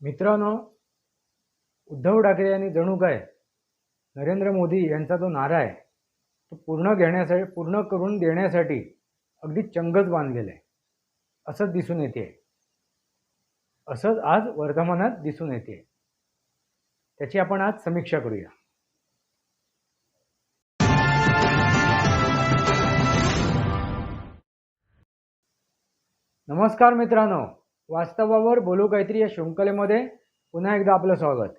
मित्रांनो उद्धव ठाकरे यांनी जणू काय? नरेंद्र मोदी यांचा जो नारा आहे तो पूर्ण घेण्यासाठी पूर्ण करून देण्यासाठी अगदी चंगच बांधलेलं आहे. असंच दिसून येते. असंच आज वर्धमानात दिसून येते. त्याची आपण आज समीक्षा करूया. नमस्कार मित्रांनो. वास्तवावर बोलू काहीतरी या शृंखलेमध्ये पुन्हा एकदा आपलं स्वागत.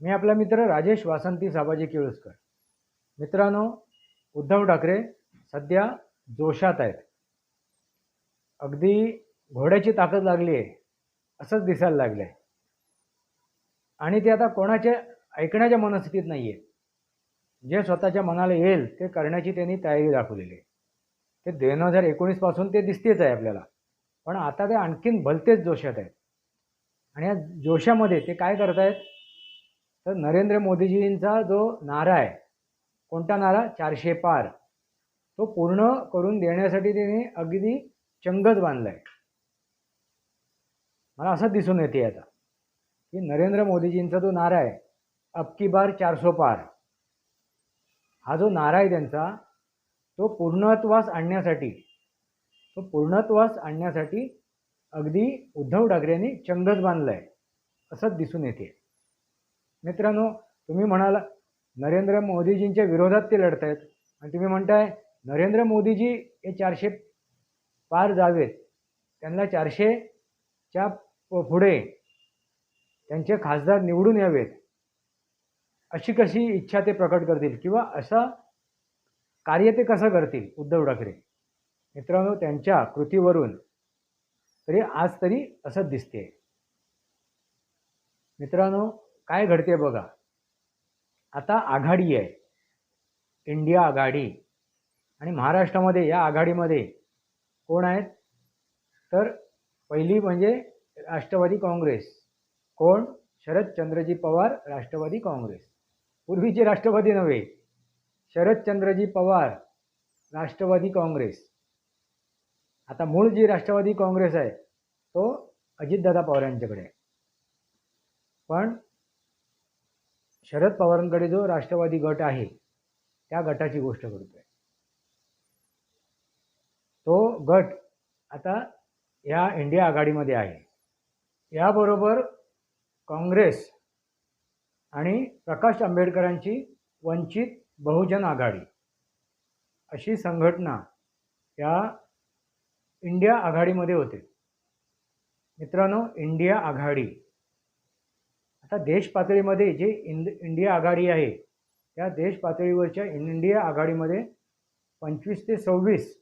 मी आपला मित्र राजेश वासंती साबाजी केळुसकर. मित्रांनो उद्धव ठाकरे सध्या जोशात आहेत. अगदी घोड्याची ताकद लागली आहे असंच दिसायला लागलं आहे आणि ते आता कोणाच्या ऐकण्याच्या मनस्थितीत नाही आहे जे स्वतःच्या मनाला येईल ते करण्याची त्यांनी तयारी दाखवलेली आहे. ते दोन हजार एकोणीसपासून ते दिसतेच आहे आपल्याला. पण आता ते आणखीन भलतेच जोशात आहेत. आणि या जोशामध्ये ते काय करतायत? तर नरेंद्र मोदीजींचा जो नारा आहे कोणता नारा? चारशे पार. तो पूर्ण करून देण्यासाठी त्यांनी अगदी चंगच बांधला आहे मला असं दिसून येते आता की नरेंद्र मोदीजींचा जो नारा आहे अबकी बार चारसो पार. हा जो नारा आहे त्यांचा तो पूर्णत्वास आणण्यासाठी तो पूर्णत्वास आणण्यासाठी अगदी उद्धव ठाकरेंनी चंगच बांधला आहे असंच दिसून येते. मित्रांनो तुम्ही म्हणाला नरेंद्र मोदीजींच्या विरोधात ते लढत आहेत आणि तुम्ही म्हणताय नरेंद्र मोदीजी हे चारशे पार जावेत. त्यांना चारशेच्या प- पुढे त्यांचे खासदार निवडून यावेत. अशी कशी इच्छा ते प्रकट करतील? किंवा असं कार्य ते कसं करतील उद्धव ठाकरे? मित्रांनो त्यांच्या कृतीवरून तरी आज तरी असंच दिसते. मित्रांनो काय घडते बघा. आता आघाडी आहे. इंडिया आघाडी. आणि महाराष्ट्रामध्ये या आघाडीमध्ये कोण आहेत? तर पहिली म्हणजे राष्ट्रवादी काँग्रेस. कोण? शरदचंद्रजी पवार राष्ट्रवादी काँग्रेस. पूर्वीचे राष्ट्रवादी नव्हे. शरदचंद्रजी पवार राष्ट्रवादी काँग्रेस. आता मूळ जी राष्ट्रवादी काँग्रेस आहे तो अजितदादा पवार यांच्याकडे आहे. पण शरद पवारांकडे जो राष्ट्रवादी गट आहे त्या गटाची गोष्ट करतोय. तो गट आता या इंडिया आघाडीमध्ये आहे. याबरोबर काँग्रेस आणि प्रकाश आंबेडकरांची वंचित बहुजन आघाडी अशी संघटना या इंडिया आघाडीमध्ये होते. मित्रांनो इंडिया आघाडी. आता देश पातळीमध्ये जे इंद इंडिया आघाडी आहे त्या देश पातळीवरच्या इंडिया आघाडीमध्ये पंचवीस ते सव्वीस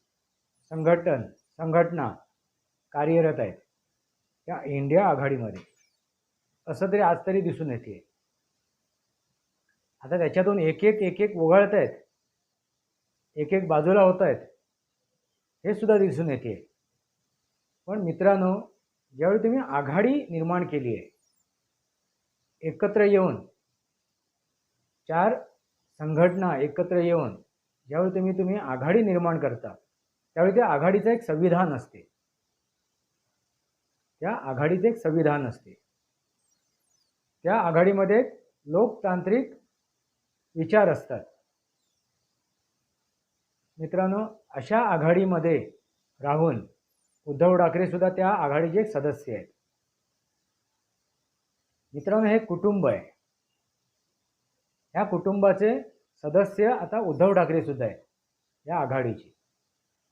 संघटन संघटना कार्यरत आहेत त्या इंडिया आघाडीमध्ये. असं तरी आज तरी दिसून येते. आता त्याच्यातून एक एक एक एक वगळत आहेत एक एक बाजूला होत आहेत. हे सुद्धा दिसून येते. पण मित्रांनो ज्यावेळी तुम्ही आघाडी निर्माण केली आहे एकत्र येऊन चार संघटना एकत्र येऊन ज्यावेळी तुम्ही तुम्ही आघाडी निर्माण करता त्यावेळी त्या आघाडीचं एक संविधान असते. त्या आघाडीचं एक संविधान असते. त्या आघाडीमध्ये लोकतांत्रिक विचार असतात. मित्रांनो अशा आघाडीमध्ये राहून उद्धव ठाकरे सुद्धा त्या आघाडीचे एक सदस्य आहेत. मित्रांनो हे कुटुंब आहे. या कुटुंबाचे सदस्य आता उद्धव ठाकरे सुद्धा आहेत या आघाडीचे.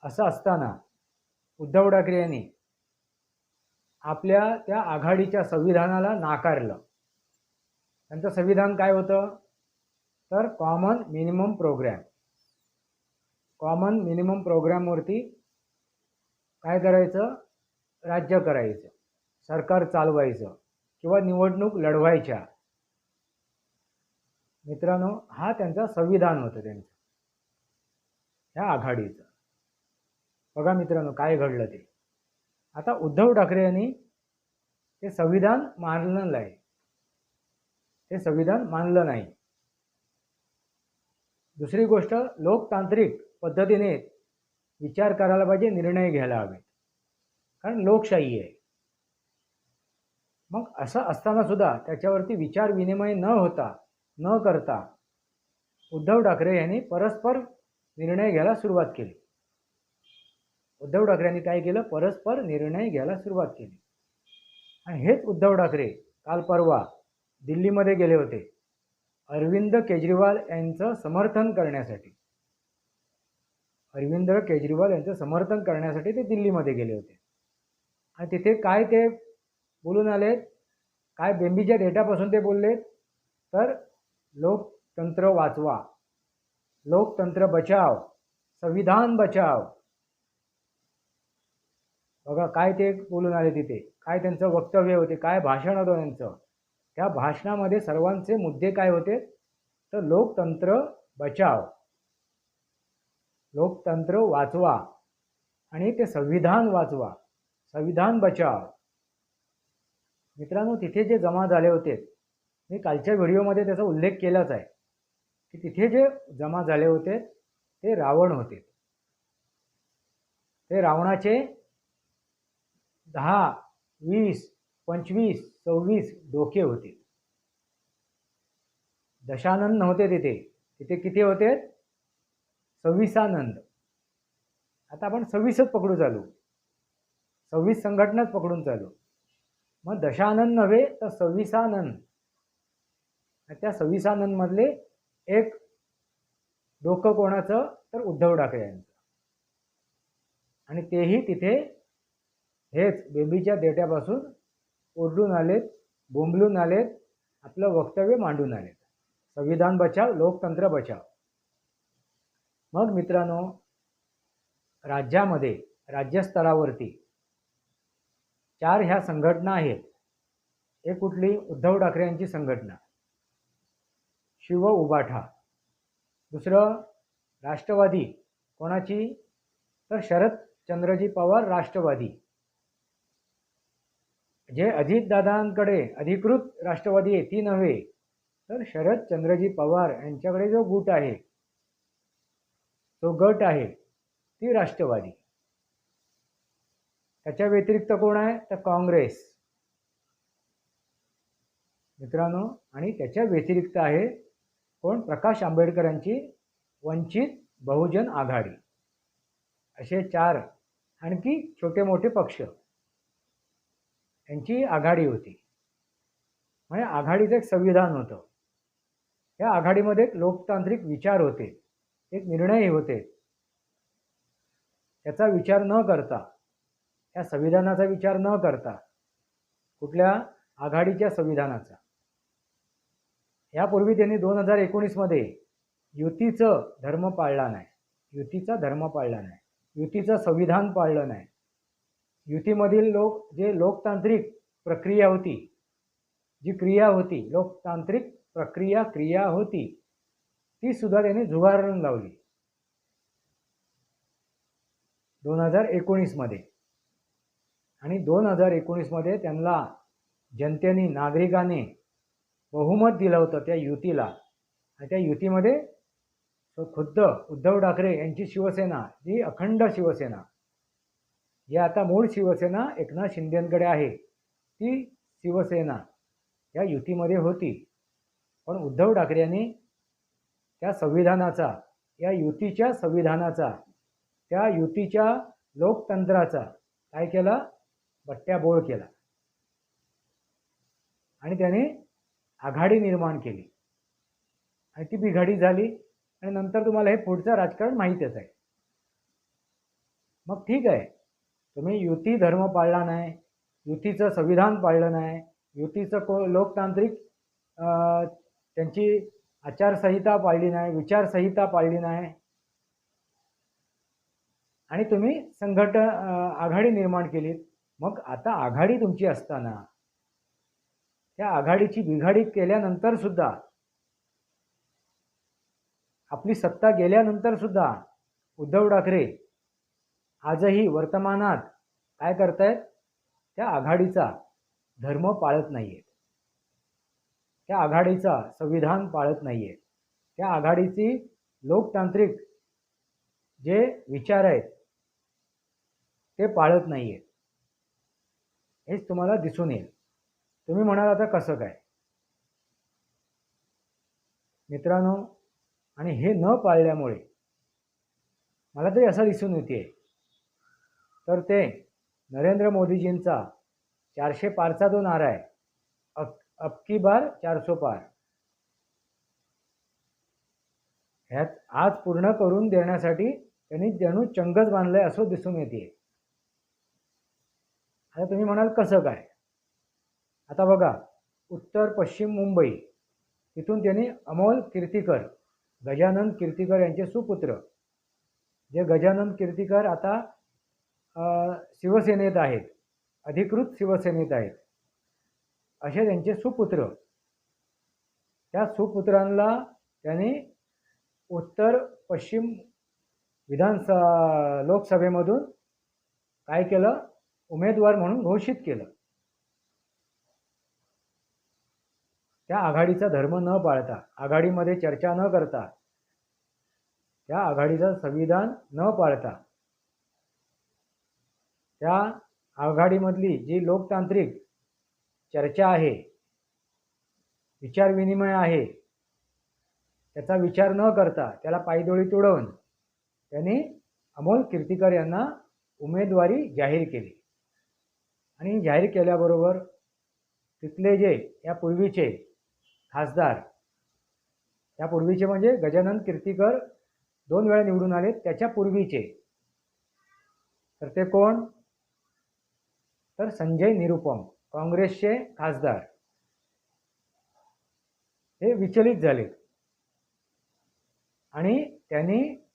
असं असताना उद्धव ठाकरे यांनी आपल्या त्या आघाडीच्या संविधानाला नाकारलं. त्यांचं संविधान काय होतं? तर common minimum program common minimum प्रोग्रॅमवरती काय करायचं? राज्य करायचं. सरकार चालवायचं किंवा निवडणूक लढवायच्या. मित्रांनो हा त्यांचा संविधान होतं त्यांचं. ह्या आघाडीचं. बघा मित्रांनो काय घडलं ते. आता उद्धव ठाकरे यांनी ते संविधान मानलं नाही. ते संविधान मानलं नाही. दुसरी गोष्ट लोकतांत्रिक पद्धतीने विचार करायला पाहिजे निर्णय घ्यायला हवेत. कारण लोकशाही आहे. मग असं असताना सुद्धा त्याच्यावरती विचार विनिमय न होता न करता उद्धव ठाकरे यांनी परस्पर निर्णय घ्यायला सुरुवात केली. उद्धव ठाकरेंनी काय केलं? परस्पर निर्णय घ्यायला सुरुवात केली. आणि हेच उद्धव ठाकरे काल परवा दिल्लीमध्ये गेले होते. अरविंद केजरीवाल यांचं समर्थन करण्यासाठी. अरविंद केजरीवाल यांचं समर्थन करण्यासाठी ते दिल्लीमध्ये गेले होते. आणि तिथे काय ते बोलून आलेत? काय बेंबीच्या डेटापासून ते बोललेत? तर लोकतंत्र वाचवा. लोकतंत्र बचाव. संविधान बचाव. बघा काय ते बोलून आले तिथे? काय त्यांचं वक्तव्य होते? काय भाषण होतं त्यांचं? त्या भाषणामध्ये सर्वांचे मुद्दे काय होते? तर लोकतंत्र बचाव. लोकतंत्र वाचवा आणि ते संविधान वाचवा. संविधान बचाव. मित्रांनो तिथे जे जमा झाले होते मी कालच्या व्हिडिओमध्ये त्याचा उल्लेख केलाच आहे. की तिथे जे जमा झाले होते ते रावण होते. ते रावणाचे दहा वीस पंचवीस सव्वीस डोके होते. दशानंद नव्हते तिथे. तिथे किती होते? सव्वीसानंद. आता आपण सव्वीसच पकडू चालू. सव्वीस संघटनाच पकडून चालू. मग दशानंद नव्हे तर सव्वीसानंद. त्या सव्वीसानंदमधले एक डोकं कोणाचं? तर उद्धव ठाकरे यांचं. आणि तेही तिथे हेच बेबीच्या देट्यापासून ओरडून आलेत बोंबलून आलेत आपलं वक्तव्य मांडून आलेत. संविधान बचाव लोकतंत्र बचाव. मग मित्रांनो राज्यामध्ये राज्यस्तरावरती चार ह्या संघटना आहेत. एक कुठली? उद्धव ठाकरे यांची संघटना. शिव उबाठा. दुसरं राष्ट्रवादी. कोणाची? तर शरद चंद्रजी पवार राष्ट्रवादी. जे अजितदादांकडे अधिकृत राष्ट्रवादी आहे ती नव्हे तर शरद चंद्रजी पवार यांच्याकडे जो गुट आहे तो गट आहे ती राष्ट्रवादी. त्याच्या व्यतिरिक्त कोण आहे? तर काँग्रेस. मित्रांनो आणि त्याच्या व्यतिरिक्त आहे कोण? प्रकाश आंबेडकरांची वंचित बहुजन आघाडी. असे चार आणखी छोटे मोठे पक्ष. यांची आघाडी होती. म्हणजे आघाडीचं एक संविधान होतं. या आघाडीमध्ये एक लोकतांत्रिक विचार होते. एक निर्णयही होते. याचा विचार न करता या संविधानाचा विचार न करता कुठल्या आघाडीच्या संविधानाचा. यापूर्वी त्यांनी दोन हजार एकोणीसमध्ये युतीचं धर्म पाळला नाही. युतीचा धर्म पाळला नाही. युतीचं संविधान पाळलं नाही. युतीमधील लोक जे लोकतांत्रिक प्रक्रिया होती जी क्रिया होती लोकतांत्रिक प्रक्रिया क्रिया होती ती सुद्धा त्यांनी झुगारून लावली. दोन हजार एकोणीसमध्ये आणि दोन हजार एकोणीसमध्ये त्यांना जनतेने नागरिकाने बहुमत दिलं होतं त्या युतीला. आणि त्या युतीमध्ये खुद्द उद्धव ठाकरे यांची शिवसेना जी अखंड शिवसेना. जी आता मूळ शिवसेना एकनाथ शिंदेकडे आहे. ती शिवसेना या युतीमध्ये होती. पण उद्धव ठाकरे यांनी त्या संविधानाचा या युतीच्या संविधानाचा त्या युतीच्या लोकतंत्राचा काय केला? बट्ट्याबोळ केला. आणि त्याने आघाडी निर्माण केली. आणि ती बिघाडी झाली आणि नंतर तुम्हाला हे पुढचं राजकारण माहीतच आहे. मग ठीक आहे. तुम्ही युती धर्म पाळला नाही युतीचं संविधान पाळलं नाही युतीचं को लोकतांत्रिक त्यांची आचारसंहिता पाळली नाही विचारसंहिता पाळली नाही. आणि तुम्ही संघट आघाडी निर्माण केलीत. मग आता आघाडी तुमची असताना त्या आघाडीची बिघाडी केल्यानंतर सुद्धा आपली सत्ता गेल्यानंतर सुद्धा उद्धव ठाकरे आजही वर्तमानात काय करतायत? त्या आघाडीचा धर्म पाळत नाही आहे त्या आघाडीचा संविधान पाळत नाही आहे त्या आघाडीची लोकतांत्रिक जे विचार आहेत ते पाळत नाही आहेत हेच तुम्हाला दिसून येईल. तुम्ही म्हणाल आता कसं काय? मित्रांनो आणि हे न पाळल्यामुळे मला तरी असं दिसून येते. तर ते नरेंद्र मोदीजींचा चारशे पारचा जो नारा आहे अब की बार चारसो पार. ह्यात आज पूर्ण करून देण्यासाठी त्यांनी जणू चंगच बांधलंय असं दिसून येते. आता तुम्ही म्हणाल कसं काय? आता बघा उत्तर पश्चिम मुंबई तिथून त्यांनी अमोल कीर्तीकर गजानन कीर्तीकर यांचे सुपुत्र. जे गजानन कीर्तीकर आता शिवसेनेत आहेत अधिकृत शिवसेनेत आहेत. असे त्यांचे सुपुत्र. त्या सुपुत्रांना त्यांनी उत्तर पश्चिम विधानसभा लोकसभेमधून काय केलं? उमेदवार म्हणून घोषित केलं. त्या आघाडीचा धर्म न पाळता आघाडीमध्ये चर्चा न करता त्या आघाडीचं संविधान न पाळता त्या आघाडीमधली जी लोकतांत्रिक चर्चा आहे. विचारविनिमय आहे. त्याचा विचार न करता त्याला पायदोळी तुडवून त्यांनी अमोल कीर्तिकर यांना उमेदवारी जाहीर केली. आणि जाहीर केल्याबरोबर तिथले जे या पूर्वीचे खासदार त्या पूर्वीचे म्हणजे गजानन कीर्तिकर दोन वेळा निवडून आले त्याच्या पूर्वीचे तर ते कोण? तर संजय निरुपम. काँग्रेसचे खासदार हे विचलित झाले. आणि त्यांनी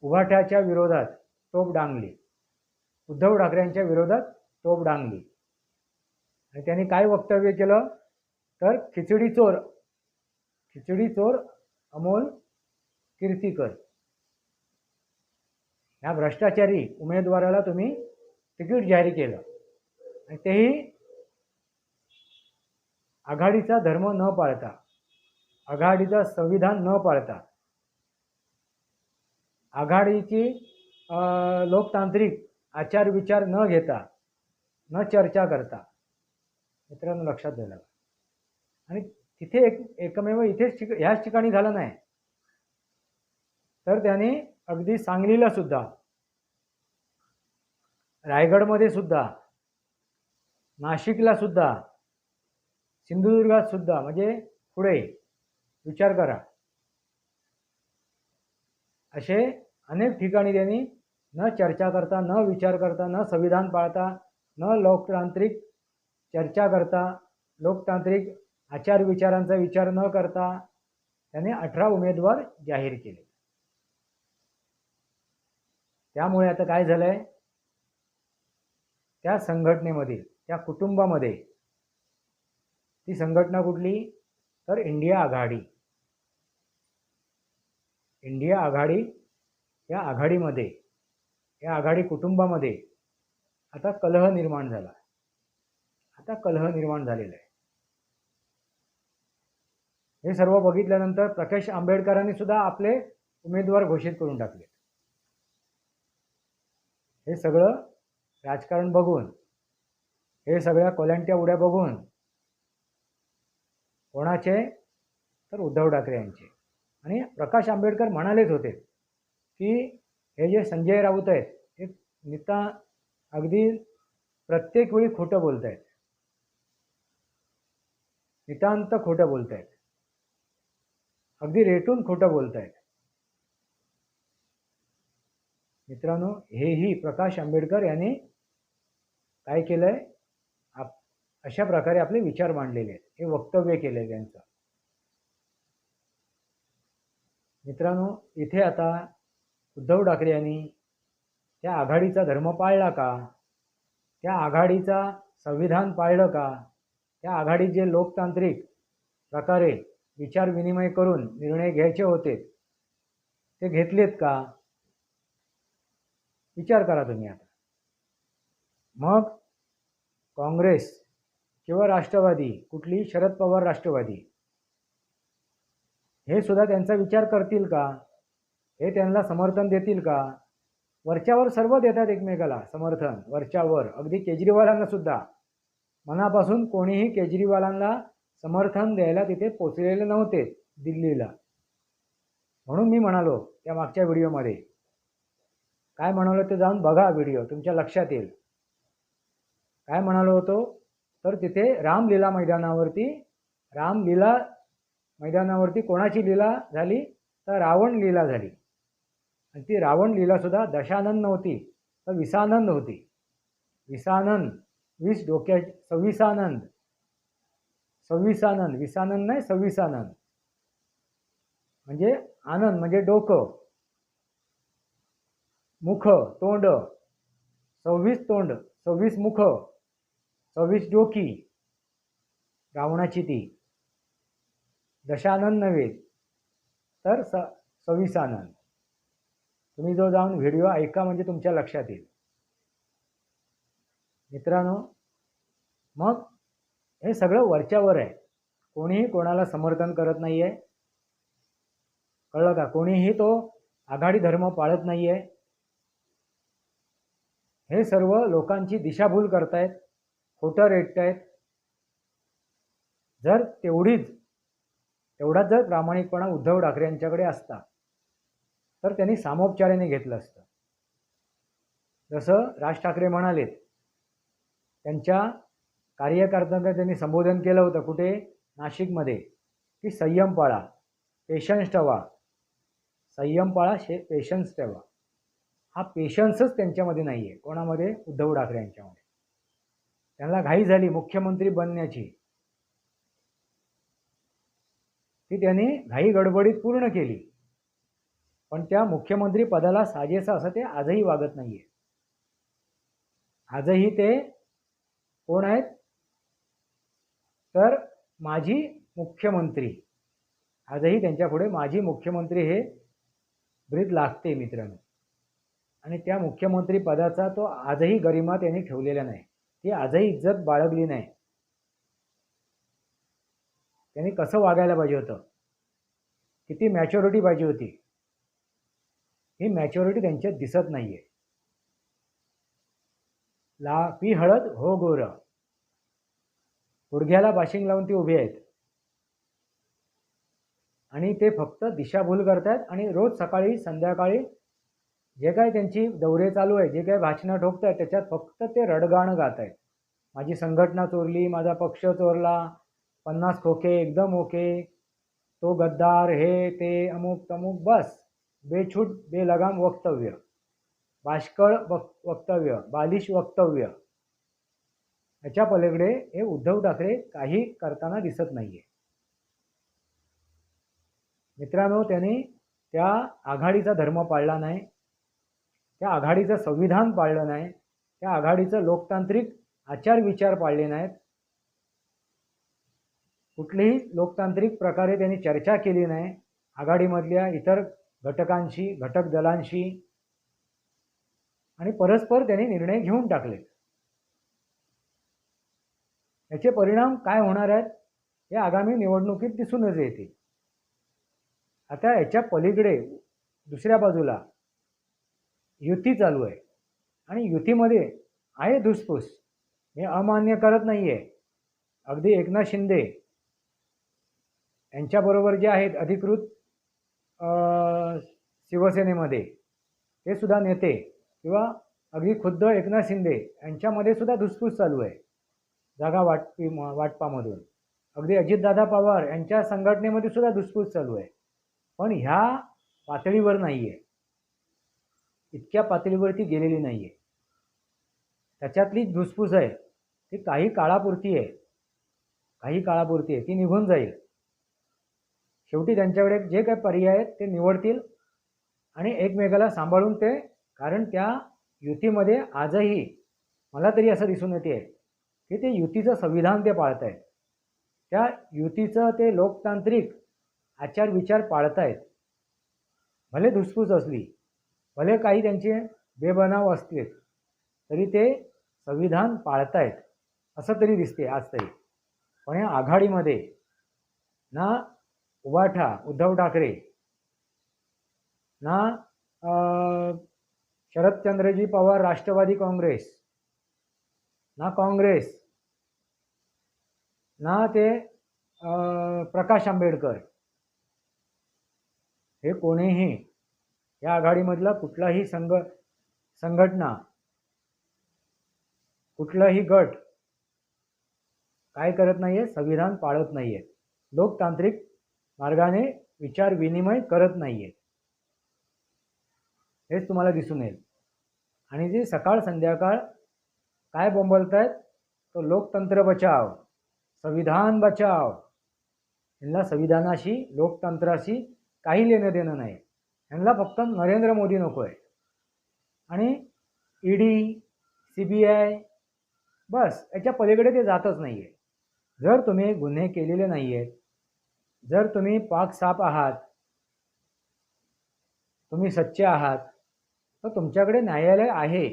उभाट्याच्या विरोधात तोप डांगली. उद्धव ठाकरेंच्या विरोधात तोप डांगली. आणि त्यांनी काय वक्तव्य केलं? तर खिचडी चोर खिचडी चोर अमोल कीर्तीकर. ह्या भ्रष्टाचारी उमेदवाराला तुम्ही तिकीट जाहीर केलं. आणि तेही आघाडीचा धर्म न पाळता आघाडीचा संविधान न पाळता आघाडीची लोकतांत्रिक आचार विचार न घेता न चर्चा करता मित्रांनो लक्षात द्यायला आणि तिथे एक एकमेव इथेच ठिक ह्याच ठिकाणी झालं नाही. तर त्याने अगदी सांगलीला सुद्धा रायगडमध्ये सुद्धा नाशिकला सुद्धा सिंधुदुर्गात सुद्धा म्हणजे पुढे विचार करा. असे अनेक ठिकाणी त्यांनी न चर्चा करता न विचार करता न संविधान पाळता न लोकतांत्रिक चर्चा करता लोकतांत्रिक आचार विचारांचा विचार न करता त्याने अठरा उमेदवार जाहीर केले. त्यामुळे आता काय झालंय? त्या संघटनेमधील त्या कुटुंबामध्ये ती संघटना कुठली? तर इंडिया आघाडी. इंडिया आघाडी या आघाडीमध्ये या आघाडी कुटुंबामध्ये आता कलह निर्माण झाला. आता कलह निर्माण झालेला आहे. हे सर्व बघितल्यानंतर प्रकाश आंबेडकरांनी सुद्धा आपले उमेदवार घोषित करून टाकले. हे सगळं राजकारण बघून हे सगळ्या कोल्यांट्या उड्या बघून कोणाचे? तर उद्धव ठाकरे यांचे. आणि प्रकाश आंबेडकर म्हणालेच होते की हे जे संजय राऊत आहेत हे निता अगदी प्रत्येक वेळी खोटं बोलत आहेत नितांत खोटं बोलत आहेत अगदी रेटून खोटं बोलत आहेत मित्रांनो हेही प्रकाश आंबेडकर यांनी काय केलंय? अशा प्रकारे आपले विचार मांडलेले आहेत. हे वक्तव्य केले त्यांचं. मित्रांनो इथे आता उद्धव ठाकरे यांनी त्या आघाडीचा धर्म पाळला का? त्या आघाडीचा संविधान पाळलं का? त्या आघाडीत जे लोकतांत्रिक प्रकारे विचार विनिमय करून निर्णय घ्यायचे होते. ते घेतलेत का? विचार करा तुम्ही आता. मग काँग्रेस किंवा राष्ट्रवादी कुठली शरद पवार राष्ट्रवादी. हे सुद्धा त्यांचा विचार करतील का? हे त्यांना समर्थन देतील का? वरच्यावर सर्व देतात एकमेकाला समर्थन वरच्यावर. अगदी केजरीवालांना सुद्धा. मनापासून कोणीही केजरीवालांना समर्थन द्यायला तिथे पोचलेले नव्हते दिल्लीला. म्हणून मी म्हणालो त्या मागच्या व्हिडिओमध्ये. काय म्हणालो ते जाऊन बघा व्हिडिओ तुमच्या लक्षात येईल. काय म्हणालो होतो? तर तिथे रामलीला मैदानावरती रामलीला मैदानावरती कोणाची लीला झाली? तर रावण लीला झाली. आणि ती रावण लीलासुद्धा दशानंद नव्हती तर विसानंद होती. विसानंद वीस डोक्या सव्वीसानंद. सव्वीसानंद विसानंद नाही सव्वीसानंद. म्हणजे आनंद म्हणजे डोकं. मुख तोंड. सव्वीस तोंड सव्वीस मुख. सव्वीस डोकी रावणाची ती. दशानंद नव्हे तर स सव्वीसानंद तुम्ही जो जाऊन व्हिडिओ ऐका म्हणजे तुमच्या लक्षात येईल. मित्रांनो मग हे सगळं वरच्यावर आहे. कोणीही कोणाला समर्थन करत नाही आहे कळलं का? कोणीही तो आघाडी धर्म पाळत नाही आहे हे सर्व लोकांची दिशाभूल करतायत. खोटं रेटतायत जर तेवढीच तेवढाच जर प्रामाणिकपणा उद्धव ठाकरे यांच्याकडे असता तर त्यांनी सामोपचाराने घेतलं असतं. जसं राज ठाकरे म्हणालेत त्यांच्या कार्यकर्त्यांना त्यांनी संबोधन केलं होतं कुठे? नाशिकमध्ये की संयम पाळा पेशन्स ठेवा. संयम पाळा शे पेशन्स ठेवा. हा पेशन्सच त्यांच्यामध्ये नाही आहे कोणामध्ये? उद्धव ठाकरे यांच्यामध्ये. त्यांना घाई झाली मुख्यमंत्री बनण्याची. ती त्यांनी घाई गडबडीत पूर्ण केली. पण त्या मुख्यमंत्री पदाला साजेसा असं ते आजही वागत नाहीये. आजही ते कोण आहेत? तर माजी मुख्यमंत्री. आजही त्यांच्यापुढे माजी मुख्यमंत्री हे ब्रीद लागते मित्रांनो. आणि त्या मुख्यमंत्री पदाचा तो आजही गरिमा त्यांनी ठेवलेला नाही. ती आजही इज्जत बाळगली नाही. त्यांनी कसं वागायला पाहिजे होतं? किती मॅच्युरिटी पाहिजे होती? ही मॅच्युरिटी त्यांच्यात दिसत नाही आहे ला पी हळद हो गोर. गुडघ्याला बाशिंग लावून ती उभी आहेत. आणि ते फक्त दिशाभूल करतात आणि रोज सकाळी संध्याकाळी जे काय त्यांची दौरे चालू आहे जे काय भाषणं ठोकत आहेत त्याच्यात फक्त ते रडगाणं गात आहेत माझी संघटना चोरली माझा पक्ष चोरला पन्नास खोके एकदम ओके तो गद्दार हे ते अमुक तमुक बस. बेछूट बेलगाम वक्तव्य. बाष्कळ वक वक्तव्य बालिश वक्तव्य. याच्या पलीकडे हे उद्धव ठाकरे काही करताना दिसत नाही आहे मित्रांनो त्यांनी त्या आघाडीचा धर्म पाळला नाही. त्या आघाडीचं संविधान पाळलं नाही त्या आघाडीचं लोकतांत्रिक आचार विचार पाळले नाहीत. कुठलीही लोकतांत्रिक प्रकारे त्यांनी चर्चा केली नाही आघाडीमधल्या इतर घटकांशी घटक दलांशी आणि परस्पर त्यांनी निर्णय घेऊन टाकले. याचे परिणाम काय होणार आहेत हे आगामी निवडणुकीत दिसूनच येतील. आता याच्या पलीकडे दुसऱ्या बाजूला युती चालू आहे. आणि युतीमध्ये आहे धुसफूस. मी अमान्य करत नाही आहे अगदी एकनाथ शिंदे यांच्याबरोबर जे आहेत अधिकृत शिवसेनेमध्ये ते सुद्धा नेते किंवा अगदी खुद्द एकनाथ शिंदे यांच्यामध्ये सुद्धा धुसफूस चालू आहे. जागा वाटपी वाटपामधून. अगदी अजितदादा पवार यांच्या संघटनेमध्ये सुद्धा धुसफूस चालू आहे. पण ह्या पातळीवर नाही आहे इतक्या पातळीवरती गेलेली नाही आहे त्याच्यातली धुसफूस आहे. ती काही काळापुरती आहे. काही काळापुरती आहे. ती निघून जाईल. शेवटी त्यांच्याकडे जे काही पर्याय आहेत ते निवडतील आणि एकमेकाला सांभाळून ते कारण त्या युतीमध्ये आजही मला तरी असं दिसून येते की ते युतीचं संविधान ते पाळत आहेत त्या युतीचं ते लोकतांत्रिक आचार विचार पाळतायत. भले धुसफूस असली भले काही त्यांचे बेबनाव असतील तरी ते संविधान पाळतायत असं तरी दिसते आज तरी. पण या आघाडीमध्ये ना उबाठा उद्धव ठाकरे ना शरदचंद्रजी पवार राष्ट्रवादी काँग्रेस ना काँग्रेस ना ते प्रकाश आंबेडकर हे कोणीही या आघाडीमधला कुठलाही संघ संघटना कुठलाही गट काय करत नाहीये संविधान पाळत नाहीये. लोकतांत्रिक मार्गाने विचार विनिमय करत नाहीये. हेच तुम्हाला दिसून येईल. आणि जे सकाळ संध्याकाळ काय बोंबलतायत तो लोकतंत्र बचाव संविधान बचाव. यांना संविधानाशी लोकतंत्राशी काही लेणं देणं नाही. यांना फक्त नरेंद्र मोदी नको आहे आणि ईडी सी बी आय बस याच्या पलीकडे ते जातच नाही आहे जर तुम्ही गुन्हे केलेले नाही आहेत जर तुम्ही पाक साप आहात तुम्ही सच्चे आहात तर तुमच्याकडे न्यायालय आहे.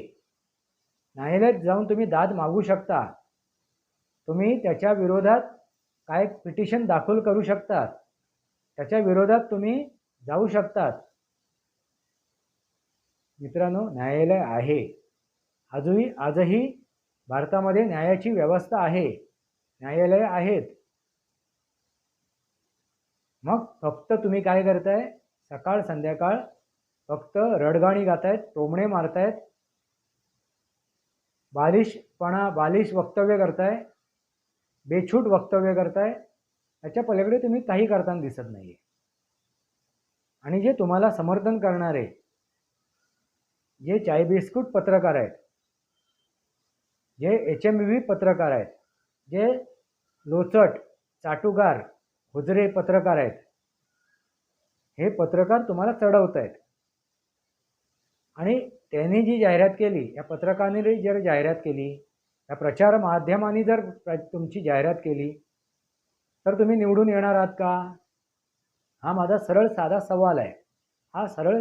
न्यायालयात जाऊन तुम्ही दाद मागू शकता. तुम्ही त्याच्या विरोधात काय पिटिशन दाखल करू शकतात त्याच्या विरोधात तुम्ही जाऊ शकतात. मित्रांनो न्यायालय आहे. आजही आजही भारतामध्ये न्यायाची व्यवस्था आहे. न्यायालय आहेत. मग फक्त तुम्ही काय करताय? सकाळ संध्याकाळ फक्त रडगाणी गातायत टोमणे मारतायत. बालिशपणा बालिश वक्तव्य करताय. बेछूट वक्तव्य करताय. याच्या पलीकडे तुम्ही काही करताना दिसत नाही आणि जे तुम्हाला समर्थन करणारे जे चाय बिस्कुट पत्रकार आहेत. जे एच एम व्ही पत्रकार आहेत. जे लोचट चाटुगार हुजरे पत्रकार आहेत. हे पत्रकार तुम्हाला चढवत आहेत. आणि त्यांनी जी जाहिरात केली या पत्रकारांनी जर जाहिरात केली या प्रचार माध्यमांनी जर प्र तुमची जाहिरात केली तर तुम्ही निवडून येणार आहात का? हा माझा सरळ साधा सवाल आहे. हा सरळ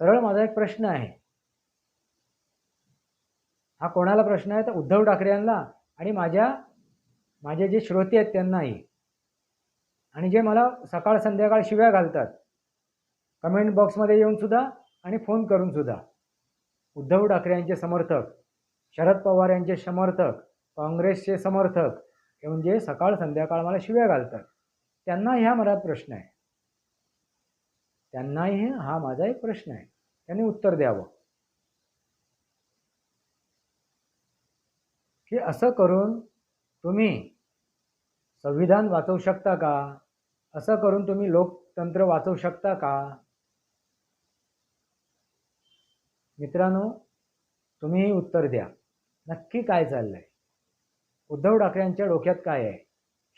सरळ माझा एक प्रश्न आहे. हा कोणाला प्रश्न आहे? तर उद्धव ठाकरे यांना आणि माझ्या माझे जे श्रोते आहेत त्यांनाही. आणि जे मला सकाळ संध्याकाळ शिव्या घालतात कमेंट बॉक्समध्ये येऊन सुद्धा आणि फोन करून सुद्धा. उद्धव ठाकरे यांचे समर्थक शरद पवार यांचे समर्थक काँग्रेसचे समर्थक हे म्हणजे सकाळ संध्याकाळ मला शिव्या घालतात. त्यांना ह्या मला प्रश्न आहे. त्यांनाही हा माझा एक प्रश्न आहे. त्यांनी उत्तर द्यावं. की असं करून तुम्ही संविधान वाचवू शकता का? असं करून तुम्ही लोकतंत्र वाचवू शकता का? मित्रांनो तुम्हीही उत्तर द्या. नक्की काय चाललंय? उद्धव ठाकरे यांच्या डोक्यात काय आहे?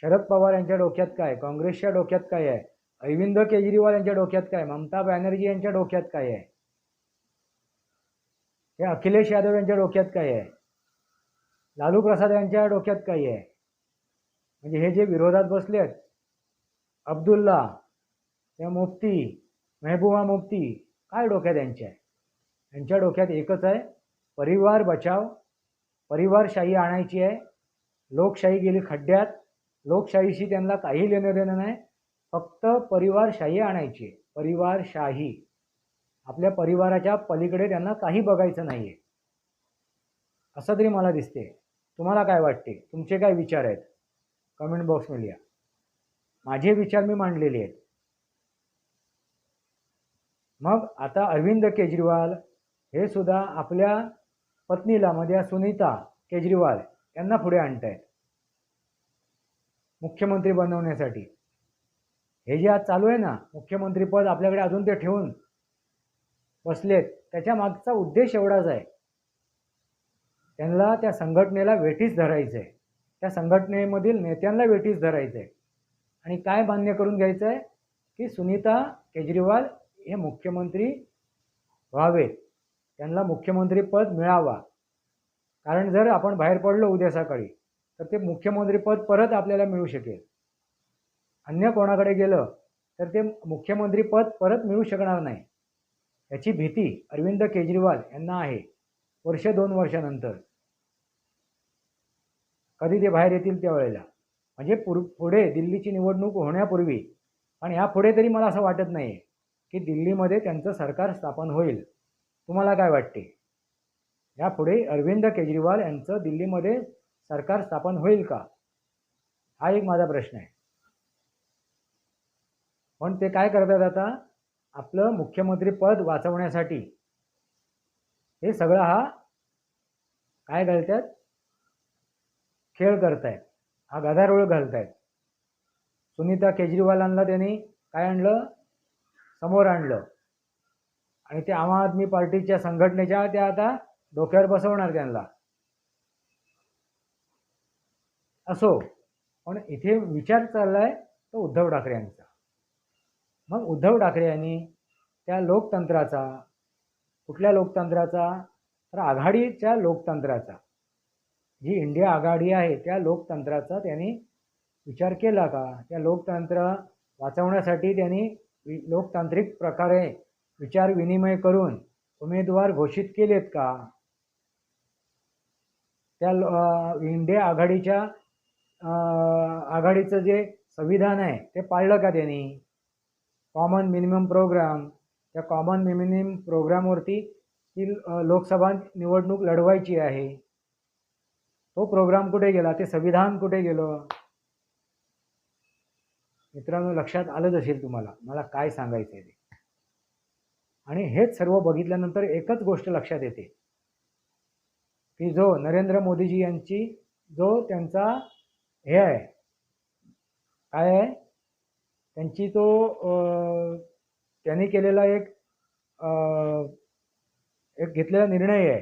शरद पवार यांच्या डोक्यात काय? काँग्रेसच्या डोक्यात काय आहे? अरविंद केजरीवाल यांच्या डोक्यात काय? ममता बॅनर्जी यांच्या डोक्यात काय आहे? हे अखिलेश यादव यांच्या डोक्यात काय आहे? लालू प्रसाद यांच्या डोक्यात काही आहे. म्हणजे हे जे विरोधात बसले आहेत अब्दुल्ला त्या मुफ्ती मेहबूबा मुफ्ती काय डोक्यात यांच्या आहे? यांच्या डोक्यात एकच आहे परिवार बचाव परिवारशाही आणायची आहे लोकशाही गेली खड्ड्यात लोकशाहीशी त्यांना काही लेणं देणं नाही फक्त परिवारशाही आणायची आहे परिवारशाही आपल्या परिवाराच्या पलीकडे त्यांना काही बघायचं नाही आहे असं तरी मला दिसते तुम्हाला काय वाटते? तुमचे काय विचार आहेत? कमेंट बॉक्समध्ये या माझे विचार मी मांडलेले आहेत. मग आता अरविंद केजरीवाल हे सुद्धा आपल्या पत्नीला म्हणजे सुनीता केजरीवाल यांना पुढे आणत आहेत मुख्यमंत्री बनवण्यासाठी. हे जे आज चालू आहे ना मुख्यमंत्रीपद आपल्याकडे अजून ते ठेवून बसलेत. त्याच्या मागचा उद्देश एवढाच आहे. त्यांना त्या संघटनेला वेठीस धरायचं आहे त्या संघटनेमधील नेत्यांना वेठीस धरायचं आहे आणि काय मान्य करून घ्यायचं आहे की सुनीता केजरीवाल हे मुख्यमंत्री व्हावेत. त्यांना मुख्यमंत्रीपद मिळावा. कारण जर आपण बाहेर पडलो उद्या सकाळी तर ते मुख्यमंत्रीपद परत आपल्याला मिळू शकेल. अन्य कोणाकडे गेलं तर ते मुख्यमंत्रीपद परत मिळू शकणार नाही. याची भीती अरविंद केजरीवाल यांना आहे. वर्ष दोन वर्षानंतर. कधी ते बाहेर येतील त्यावेळेला म्हणजे पुर पुढे दिल्लीची निवडणूक होण्यापूर्वी आणि या पुढे तरी मला असं वाटत नाही की दिल्लीमध्ये त्यांचं सरकार स्थापन होईल. तुम्हाला काय वाटते? यापुढे अरविंद केजरीवाल यांचं दिल्लीमध्ये सरकार स्थापन होईल का? हा एक माझा प्रश्न आहे. पण ते काय करतात आता? आपलं मुख्यमंत्रीपद वाचवण्यासाठी. हे सगळं हा काय घालतात? खेळ करतायत. हा गदारोळ घालतायत. सुनीता केजरीवालांना त्यांनी काय आणलं? समोर आणलं. आणि ते आम आदमी पार्टीच्या संघटनेच्या त्या आता डोक्यावर बसवणार त्यांना. असो पण इथे विचार चाललाय तो उद्धव ठाकरे यांचा. मग उद्धव ठाकरे यांनी त्या लोकतंत्राचा कुठल्या लोकतंत्राचा? तर आघाडीच्या लोकतंत्राचा. जी इंडिया आघाडी आहे त्या लोकतंत्राचा त्यांनी विचार केला का? त्या लोकतंत्र वाचवण्यासाठी त्यांनी वि लोकतांत्रिक प्रकारे विचार विनिमय करून उमेदवार घोषित केलेत का? त्या इंडिया आघाडीच्या आघाडीचं जे संविधान आहे ते पाळलं का त्यांनी? कॉमन मिनिमम प्रोग्राम त्या कॉमन मिनिमम प्रोग्रामवरती ती लोकसभा निवडणूक लढवायची आहे. तो प्रोग्राम कुठे गेला? ते संविधान कुठे गेलं? मित्रांनो लक्षात आलंच असेल तुम्हाला. मला काय सांगायचं आहे ते? आणि हेच सर्व बघितल्यानंतर एकच गोष्ट लक्षात येते. की जो नरेंद्र मोदीजी यांची जो त्यांचा हे आहे काय आहे? त्यांची तो त्यांनी केलेला एक एक घेतलेला निर्णय आहे.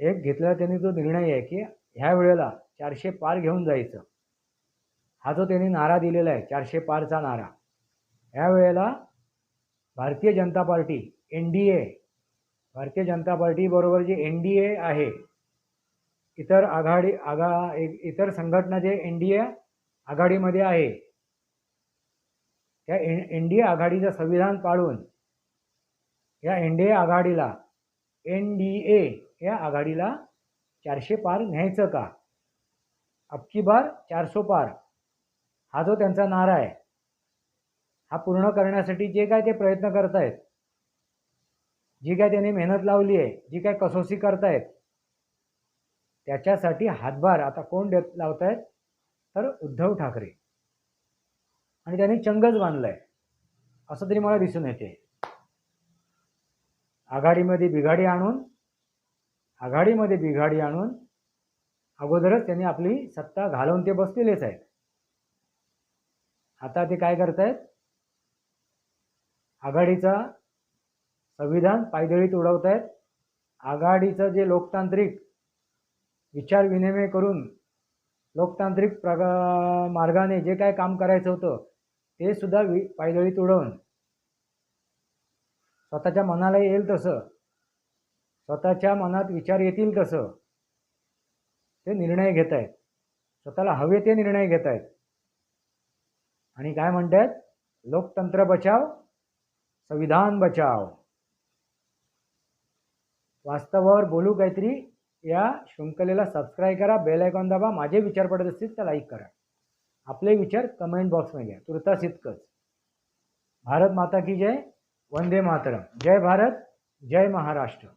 एक घेतलेला त्यांनी जो निर्णय आहे की ह्या वेळेला चारशे पार घेऊन जायचं. हा जो त्यांनी नारा दिलेला आहे चारशे पारचा नारा. ह्या वेळेला Bharatiya Janata Party N D A Bharatiya Janata पार्टीबरोबर जे एन डी ए आहे इतर आघाडी आघा इतर संघटना जे एन डी ए आघाडीमध्ये आहे त्या एन एन डी ए आघाडीचं संविधान पाळून या एन डी ए आघाडीला एन डी ए या आघाडीला चारशे पार न्यायचं का? अबकी बार चारसो पार. हा जो त्यांचा नारा आहे हा पूर्ण करण्यासाठी जे काय ते प्रयत्न करतायत जी काय त्यांनी मेहनत लावली आहे जी काय कसोसी करतायत त्याच्यासाठी हातभार आता कोण देत लावतायत? तर उद्धव ठाकरे. आणि त्यांनी चंगच बांधलाय असं तरी मला दिसून येते. आघाडीमध्ये बिघाडी आणून आघाडीमध्ये बिघाडी आणून अगोदरच त्यांनी आपली सत्ता घालवून ते बसलेलेच आहेत. आता ते काय करतायत? आघाडीचा संविधान पायदळीत उडवतायत. आघाडीचं जे लोकतांत्रिक विचार विनिमय करून लोकतांत्रिक प्रग मार्गाने जे काय काम करायचं होतं ते सुद्धा वि पायदळीत उडवून. स्वतःच्या मनाला येईल तसं. स्वतःच्या मनात विचार येतील तसं. ते निर्णय घेत आहेत स्वतःला हवे ते निर्णय घेत आहेत आणि काय म्हणतात? लोकतंत्र बचाव संविधान बचाव. वास्तवावर बोलू काहीतरी? या शृंखलेला सबस्क्राईब करा बेल आयकॉन दाबा माझे विचार पडत असतील तर लाईक करा. आपले विचार कमेंट बॉक्समध्ये घ्या. तुर्तास इतकंच. भारत माता की जय. वंदे मातरम. जय भारत जय महाराष्ट्र.